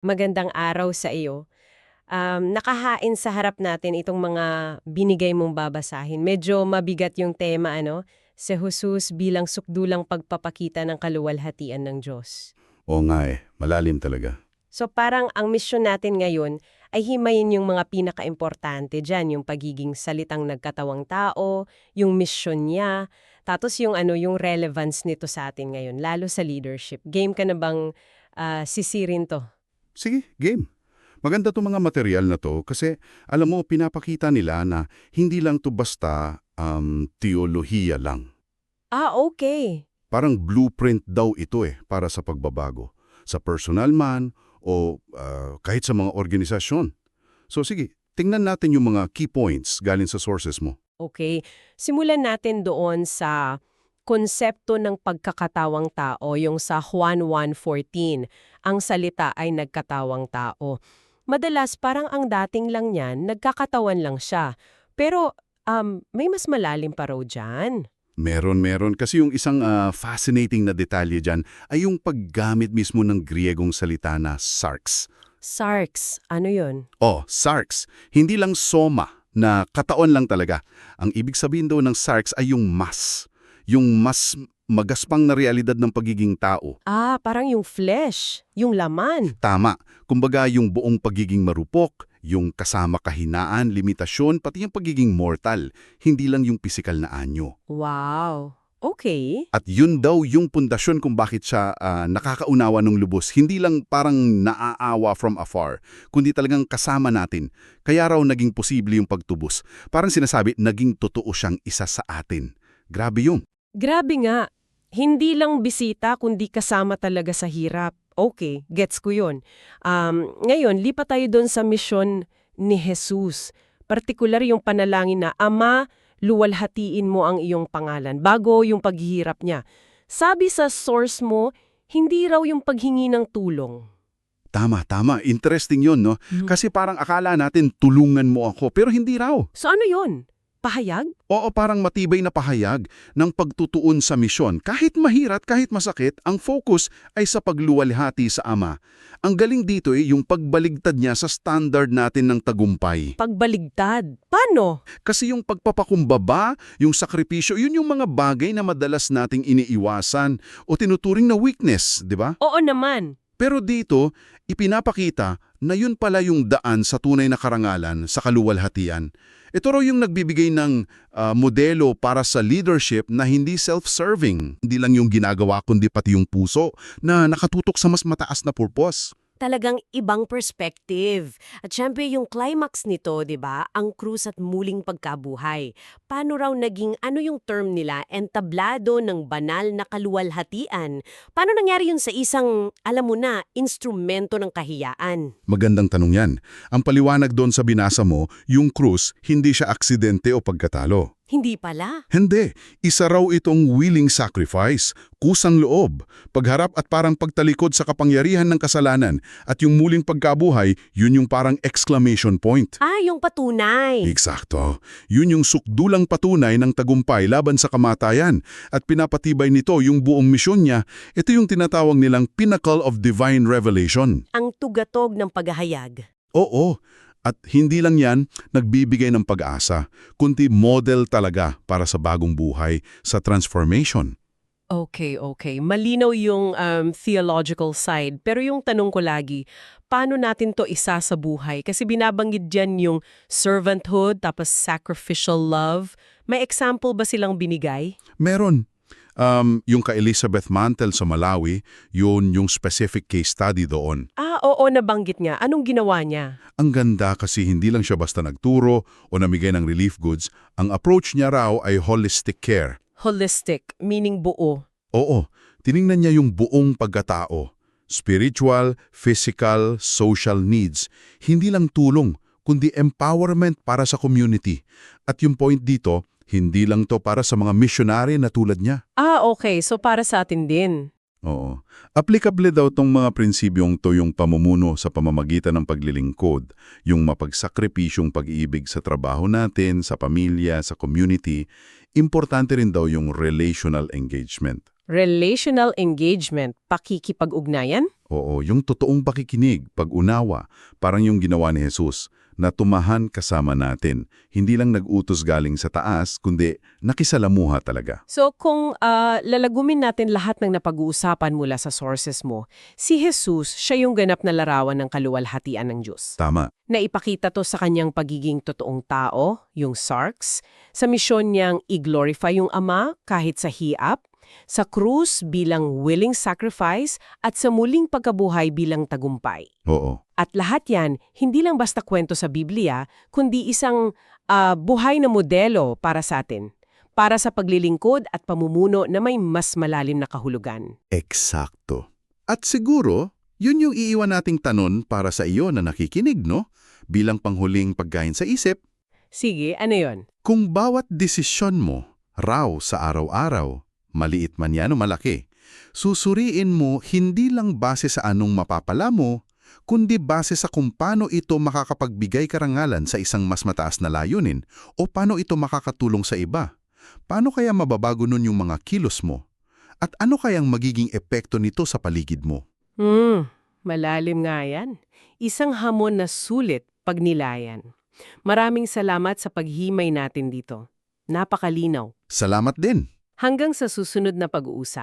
Magandang araw sa iyo. Um, nakahain sa harap natin itong mga binigay mong babasahin. Medyo mabigat yung tema, ano? Si Jesus bilang sukdulang pagpapakita ng kaluwalhatian ng Diyos. Oo nga eh, malalim talaga. So parang ang misyon natin ngayon ay himayin yung mga pinaka-importante dyan, yung pagiging salitang nagkatawang tao, yung misyon niya, tapos yung ano yung relevance nito sa atin ngayon, lalo sa leadership. Game ka na bang ah, sisirin to? Sige, game. Maganda to mga material na to kasi alam mo, pinapakita nila na hindi lang to basta um, teolohiya lang. Ah, okay. Parang blueprint daw ito eh para sa pagbabago. Sa personal man o ah, kahit sa mga organisasyon. So sige, tingnan natin yung mga key points galing sa sources mo. Okay. Simulan natin doon sa konsepto ng pagkakatawang tao, yung sa Juan 1.14. Ang salita ay nagkatawang tao. Madalas parang ang dating lang niyan, nagkakatawan lang siya. Pero um, may mas malalim pa raw dyan. Meron, meron. Kasi yung isang ah, fascinating na detalye dyan ay yung paggamit mismo ng Griegong salita na sarx. Sarx, ano yun? Oh, sarx. Hindi lang soma na kataon lang talaga. Ang ibig sabihin daw ng sarx ay yung mas. Yung mas magaspang na realidad ng pagiging tao. Ah, parang yung flesh, yung laman. Tama. Kumbaga yung buong pagiging marupok, yung kasama kahinaan, limitasyon, pati yung pagiging mortal. Hindi lang yung pisikal na anyo. Wow. Okay. At yun daw yung pundasyon kung bakit siya ah, nakakaunawa ng lubos. Hindi lang parang naaawa from afar, kundi talagang kasama natin. Kaya raw naging posible yung pagtubos. Parang sinasabi, naging totoo siyang isa sa atin. Grabe yun. Grabe nga. Hindi lang bisita kundi kasama talaga sa hirap. Okay, gets ko yun. Um, ngayon, lipat tayo doon sa misyon ni Jesus. Partikular yung panalangin na, Ama, luwalhatiin mo ang iyong pangalan, bago yung paghihirap niya. Sabi sa source mo, hindi raw yung paghingi ng tulong. Tama, tama. Interesting yun, no? Mhm. Kasi parang akala natin tulungan mo ako, pero hindi raw. So ano yun? Pahayag? Oo, parang matibay na pahayag ng pagtutuon sa misyon. Kahit mahirap, kahit masakit, ang focus ay sa pagluwalhati sa Ama. Ang galing dito eh, yung pagbaligtad niya sa standard natin ng tagumpay. Pagbaligtad. Paano? Kasi yung pagpapakumbaba, yung sakripisyo, yun yung mga bagay na madalas nating iniiwasan o tinuturing na weakness, di ba? Oo naman. Pero dito, ipinapakita na yun pala yung daan sa tunay na karangalan sa kaluwalhatian. Ito raw yung nagbibigay ng ah, modelo para sa leadership na hindi self-serving. Hindi lang yung ginagawa kundi pati yung puso na nakatutok sa mas mataas na purpose. Talagang ibang perspective. At syempre yung climax nito, 'di ba, ang krus at muling pagkabuhay. Paano raw naging ano yung term nila, entablado ng banal na kaluwalhatian? Paano nangyari yun sa isang, alam mo na, instrumento ng kahiyaan? Magandang tanong yan. Ang paliwanag doon sa binasa mo, yung krus, hindi siya aksidente o pagkatalo. Hindi pala. Hindi. Isa raw itong willing sacrifice, kusang loob, pagharap at parang pagtalikod sa kapangyarihan ng kasalanan at yung muling pagkabuhay, yun yung parang exclamation point. Ah, yung patunay. Eksakto. Yun yung sukdulang patunay ng tagumpay laban sa kamatayan at pinapatibay nito yung buong misyon niya. Ito yung tinatawag nilang pinnacle of divine revelation. Ang tugatog ng paghahayag. Oo. At hindi lang yan nagbibigay ng pag-asa, kundi model talaga para sa bagong buhay, sa transformation. Okay, okay. Malinaw yung um, theological side. Pero yung tanong ko lagi, paano natin to isa sa buhay? Kasi binabanggit dyan yung servanthood, tapos sacrificial love. May example ba silang binigay? Meron. Um, yung ka Elizabeth Mantel sa Malawi, yun yung specific case study doon. Ah, oo, nabanggit nga. Anong ginawa niya? Ang ganda kasi hindi lang siya basta nagturo o namigay ng relief goods, ang approach niya raw ay holistic care. Holistic, meaning buo. Oo, tiningnan niya yung buong pagkatao. Spiritual, physical, social needs. Hindi lang tulong, kundi empowerment para sa community. At yung point dito, hindi lang to para sa mga missionary na tulad niya. Ah, okay. So para sa atin din. Oo. Applicable daw tong mga prinsibyong to yung pamumuno sa pamamagitan ng paglilingkod, yung mapagsakripisyong pag-iibig sa trabaho natin, sa pamilya, sa community. importante rin daw yung relational engagement. Relational engagement, pakikipag-ugnayan? Oo, yung totoong pakikinig, pag-unawa, parang yung ginawa ni Jesus, na tumahan kasama natin. Hindi lang nag-utos galing sa taas, kundi nakisalamuha talaga. So kung ah, lalagumin natin lahat ng napag-uusapan mula sa sources mo, si Jesus, siya yung ganap na larawan ng kaluwalhatian ng Diyos. Tama. Naipakita to sa kanyang pagiging totoong tao, yung sarks, sa misyon niyang i-glorify yung Ama kahit sa hiap, sa krus bilang willing sacrifice at sa muling pagkabuhay bilang tagumpay. Oo. At lahat yan, hindi lang basta kwento sa Biblia, kundi isang ah, buhay na modelo para sa atin. Para sa paglilingkod at pamumuno na may mas malalim na kahulugan. Eksakto. At siguro, yun yung iiwan nating tanon para sa iyo na nakikinig, no? Bilang panghuling pagkain sa isip, Sige, ano yon? kung bawat desisyon mo, raw sa araw-araw, maliit man yan o malaki, susuriin mo hindi lang base sa anong mapapala mo, kundi base sa kung paano ito makakapagbigay karangalan sa isang mas mataas na layunin o paano ito makakatulong sa iba. Paano kaya mababago nun yung mga kilos mo? At ano kayang magiging epekto nito sa paligid mo? Hmm, malalim nga yan. Isang hamon na sulit pag nilayan. Maraming salamat sa paghimay natin dito. Napakalinaw. Salamat din! Hanggang sa susunod na pag-uusap.